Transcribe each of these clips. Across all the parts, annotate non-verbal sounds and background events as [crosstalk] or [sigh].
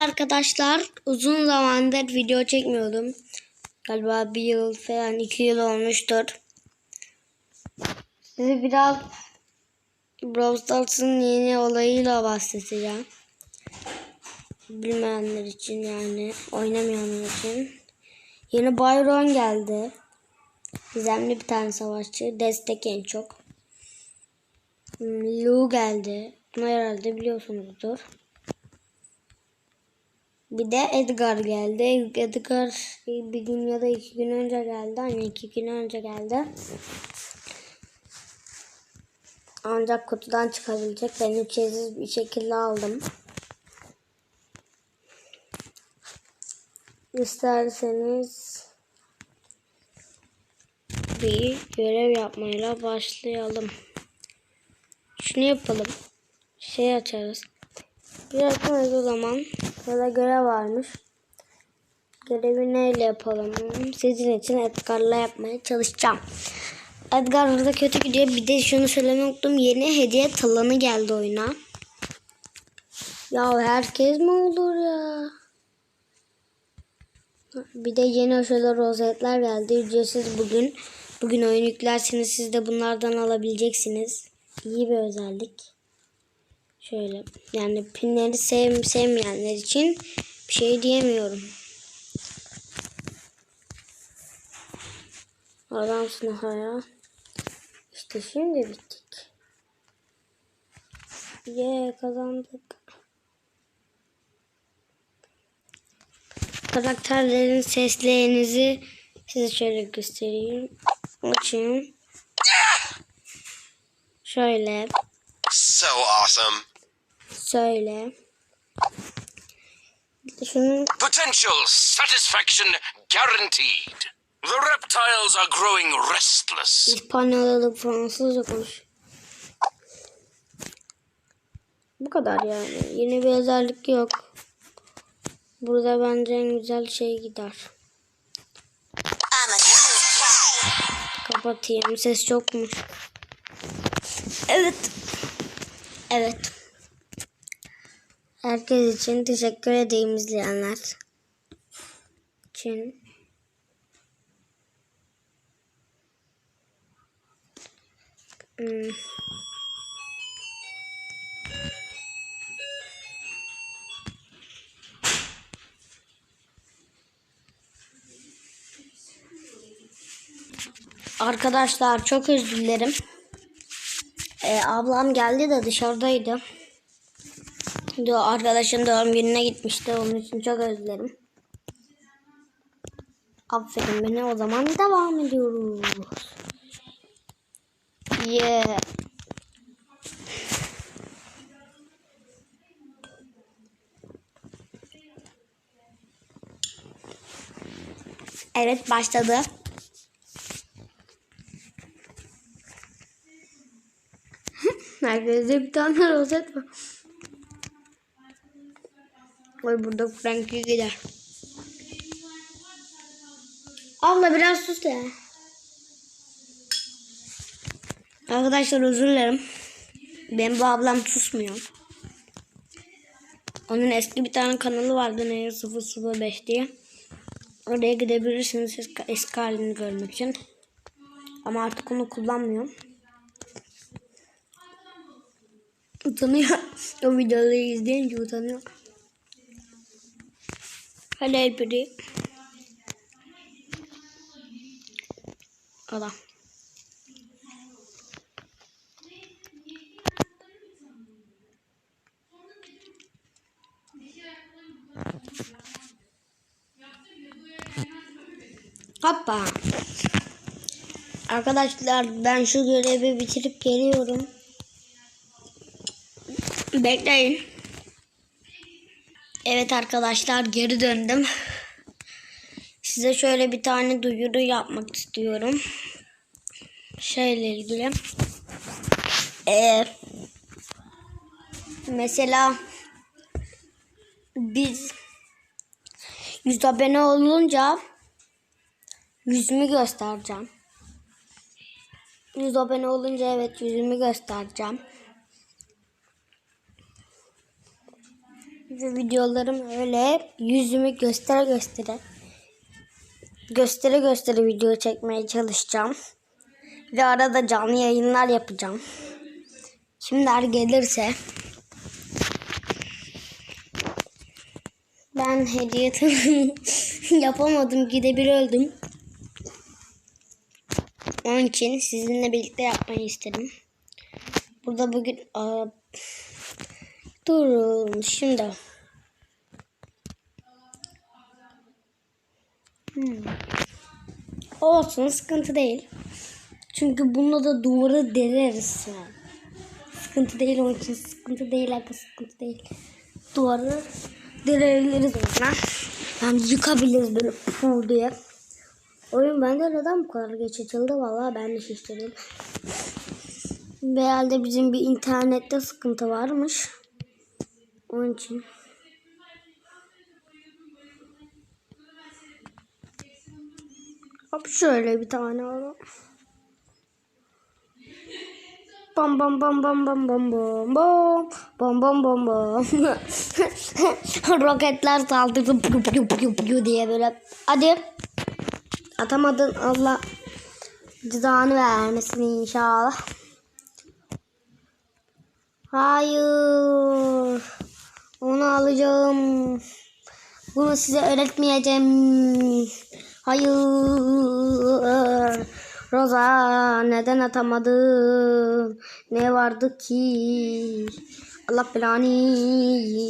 Arkadaşlar uzun zamandır video çekmiyordum. Galiba bir yıl falan iki yıl olmuştur. Size biraz Brawl Stars'ın yeni olayıyla bahsedeceğim. Bilmeyenler için yani oynamayanlar için. Yeni Byron geldi. Gizemli bir tane savaşçı. Destek en çok. Hmm, Lu geldi. Bunu herhalde biliyorsunuzdur. Bir de Edgar geldi. Edgar bir gün ya da iki gün önce geldi. Hani iki gün önce geldi. Ancak kutudan çıkabilecek. Ben ücretsiz bir şekilde aldım. İsterseniz bir görev yapmayla başlayalım. Şunu yapalım. Şey açarız. Bir o zaman. Ya da görev varmış. Görevi neyle yapalım? Sizin için Edgar'la yapmaya çalışacağım. Edgar burada kötü gidiyor. Bir de şunu söylemeyi unuttum. Yeni hediye talanı geldi oyuna. Ya herkes mi olur ya? Bir de yeni şöyle rozetler geldi. Ücretsiz bugün. Bugün oyun yüklerseniz siz de bunlardan alabileceksiniz. İyi bir özellik. Şöyle yani pinleri sev, sevmeyenler için bir şey diyemiyorum. Adamsın haya. İşte şimdi bittik. Ye kazandık. Karakterlerin seslerinizi size şöyle göstereyim. Açayım. Şöyle. So awesome. Söyle. Şunun Potential satisfaction guaranteed. The reptiles are growing restless. İspanyolca Fransızca konuş. Bu kadar yani. Yeni bir özellik yok. Burada bence en güzel şey gider. Kapatayım. Ses çokmuş. Evet. Evet. Herkes için teşekkür edeyim izleyenler. için. Hmm. Arkadaşlar çok özür dilerim. Ee, ablam geldi de dışarıdaydı. Diyor, arkadaşın doğum gününe gitmişti. Onun için çok özür dilerim. Aferin beni. O zaman devam ediyoruz. Yeah. Evet başladı. [laughs] Herkeste bir tane rozet var. Oy burada Frankie gider. Abla biraz sus ya. Arkadaşlar özür dilerim. Benim bu ablam susmuyor. Onun eski bir tane kanalı vardı ne 005 diye. Oraya gidebilirsiniz eski, eski halini görmek için. Ama artık onu kullanmıyorum. Utanıyor. [laughs] o videoları izleyince utanıyor. Hadi Elpiri. Adam. Hoppa. Arkadaşlar ben şu görevi bitirip geliyorum. Bekleyin. Evet arkadaşlar geri döndüm. Size şöyle bir tane duyuru yapmak istiyorum. Şeyle ilgili. Ee, mesela biz 100 abone olunca yüzümü göstereceğim. 100 abone olunca evet yüzümü göstereceğim. Videolarım öyle yüzümü göstere göstere göstere göstere video çekmeye çalışacağım. Ve arada canlı yayınlar yapacağım. Kimler gelirse ben hediye [laughs] yapamadım. Gide bir öldüm. Onun için sizinle birlikte yapmayı istedim. Burada bugün durun şimdi. Hmm. Olsun sıkıntı değil. Çünkü bununla da duvarı deleriz. Sıkıntı değil onun için sıkıntı değil aga sıkıntı değil. Duvarı delebiliriz onunla. Yani yıkabiliriz böyle puf diye. Oyun bende neden bu kadar geç açıldı vallahi ben de şaşırdım. Herhalde bizim bir internette sıkıntı varmış. Onun için. Hop şöyle bir tane alalım. Bam bam bam bam bam bam bam bam bam bam bam bam [laughs] Roketler saldırdı puyu puyu puyu puyu diye böyle. Hadi. Atamadın Allah cezanı vermesin inşallah. Hayır. Onu alacağım. Bunu size öğretmeyeceğim. Hayır. Roza neden atamadın? Ne vardı ki? Allah belanı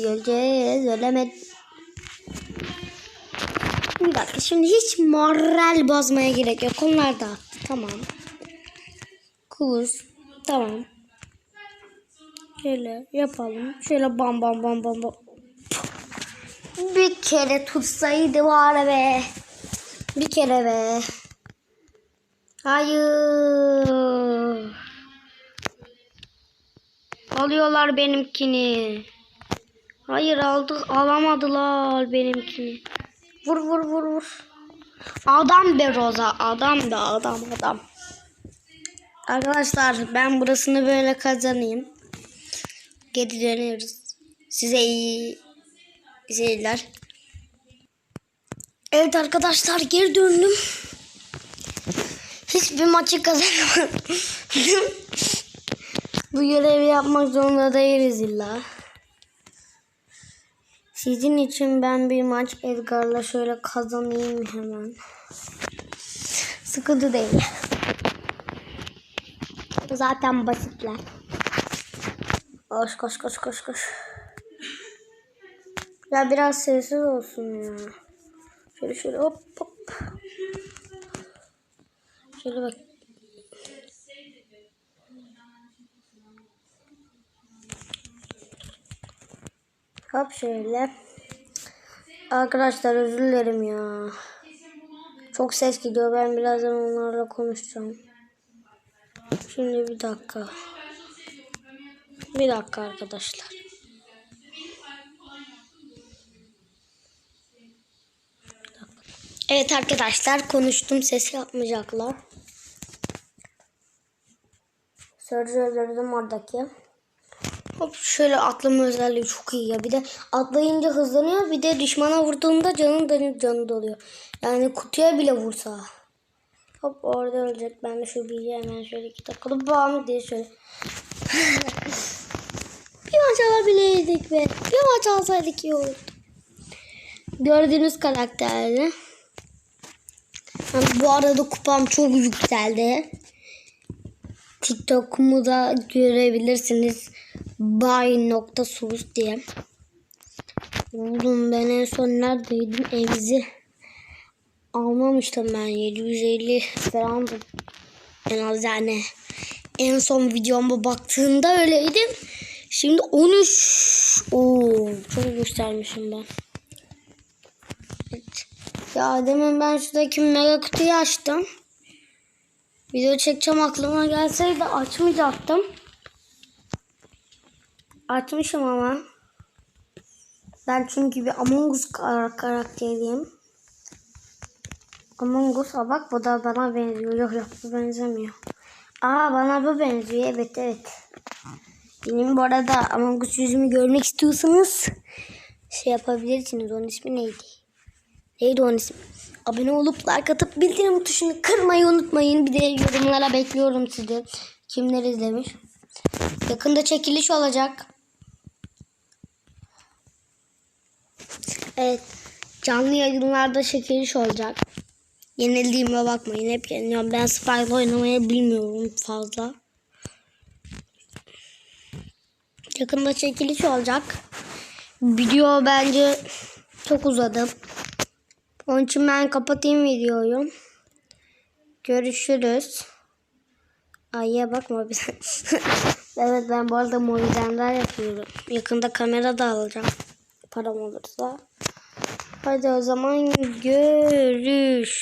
öleceğiz ölemed. Bir dakika şimdi hiç moral bozmaya gerek yok. Onlar da attı. Tamam. Kurs. Tamam. Şöyle yapalım. Şöyle bam bam bam bam bam. Bir kere tutsaydı var be. Bir kere be. Hayır. Alıyorlar benimkini. Hayır aldık alamadılar benimkini. Vur vur vur vur. Adam be Roza. Adam be adam adam. Arkadaşlar ben burasını böyle kazanayım. Geri dönüyoruz. Size iyi seyirler. Evet arkadaşlar geri döndüm. Hiçbir maçı kazanamadım. [laughs] Bu görevi yapmak zorunda değiliz illa. Sizin için ben bir maç Edgar'la şöyle kazanayım hemen. Sıkıntı değil. Zaten basitler. Koş koş koş koş koş. Ya biraz sessiz olsun ya. Şöyle şöyle hop hop. Şöyle bak. Hop şöyle. Arkadaşlar özür dilerim ya. Çok ses gidiyor. Ben birazdan onlarla konuşacağım. Şimdi bir dakika. Bir dakika arkadaşlar. Evet arkadaşlar konuştum ses yapmayacaklar. Sözcü öldürdüm oradaki. Hop şöyle atlama özelliği çok iyi ya. Bir de atlayınca hızlanıyor. Bir de düşmana vurduğunda canı canı, canı doluyor. Yani kutuya bile vursa. Hop orada ölecek. Ben de şu bilgiyi hemen şöyle iki dakikada bam diye şöyle. [laughs] alabilirdik be. Bir maç alsaydık iyi olurdu. Gördüğünüz karakterdi. Yani bu arada kupam çok yükseldi. TikTok'umu da görebilirsiniz. Bay.sus diye. Oğlum ben en son neredeydim? Evzi. Almamıştım ben. 750 falandım. En az yani. En son videoma baktığımda öyleydim. Şimdi 13. Oo, çok göstermişim ben. Ya demin ben şuradaki mega kutuyu açtım. Video çekeceğim aklıma gelseydi açmayacaktım. Açmışım ama. Ben çünkü bir Among Us kar- karakteriyim. Among Us Aa, bak bu da bana benziyor. Yok yok bu benzemiyor. Aa bana bu benziyor. Evet evet. Benim bu arada Among Us yüzümü görmek istiyorsanız şey yapabilirsiniz. Onun ismi neydi? Neydi onun ismi? Abone olup like atıp bildirim tuşunu kırmayı unutmayın. Bir de yorumlara bekliyorum sizi. Kimler izlemiş? Yakında çekiliş olacak. Evet. Canlı yayınlarda çekiliş olacak. Yenildiğime bakmayın. Hep yeniliyorum. Ben Spy'la oynamayı bilmiyorum fazla. Yakında çekiliş olacak. Video bence çok uzadı. Onun için ben kapatayım videoyu. Görüşürüz. Ay'a bakma bir [laughs] Evet ben bu arada Movizen'ler yapıyorum. Yakında kamera da alacağım. Param olursa. Hadi o zaman görüşürüz.